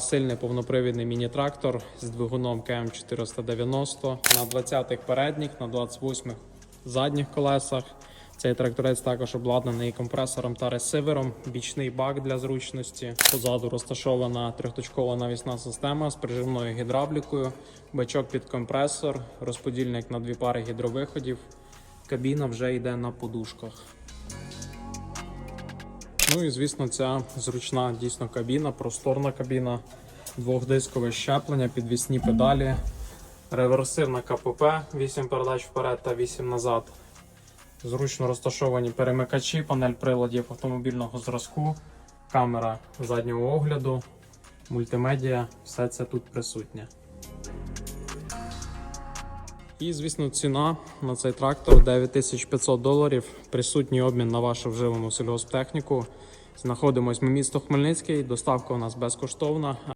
Сильний повнопривідний міні-трактор з двигуном КМ490 на 20-х передніх, на 28-х задніх колесах. Цей тракторець також обладнаний компресором та ресивером, бічний бак для зручності. Позаду розташована трьохточкова навісна система з прижимною гідравлікою, бачок під компресор, розподільник на дві пари гідровиходів. Кабіна вже йде на подушках. Ну і звісно, ця зручна дійсно кабіна, просторна кабіна, двохдискове щеплення, підвісні педалі, реверсивна КПП, 8 передач вперед та 8 назад. Зручно розташовані перемикачі, панель приладів автомобільного зразку, камера заднього огляду, мультимедіа, все це тут присутнє. І, звісно, ціна на цей трактор 9500 доларів. Присутній обмін на вашу вживану сільгосптехніку. Знаходимось ми місто Хмельницький. Доставка у нас безкоштовна.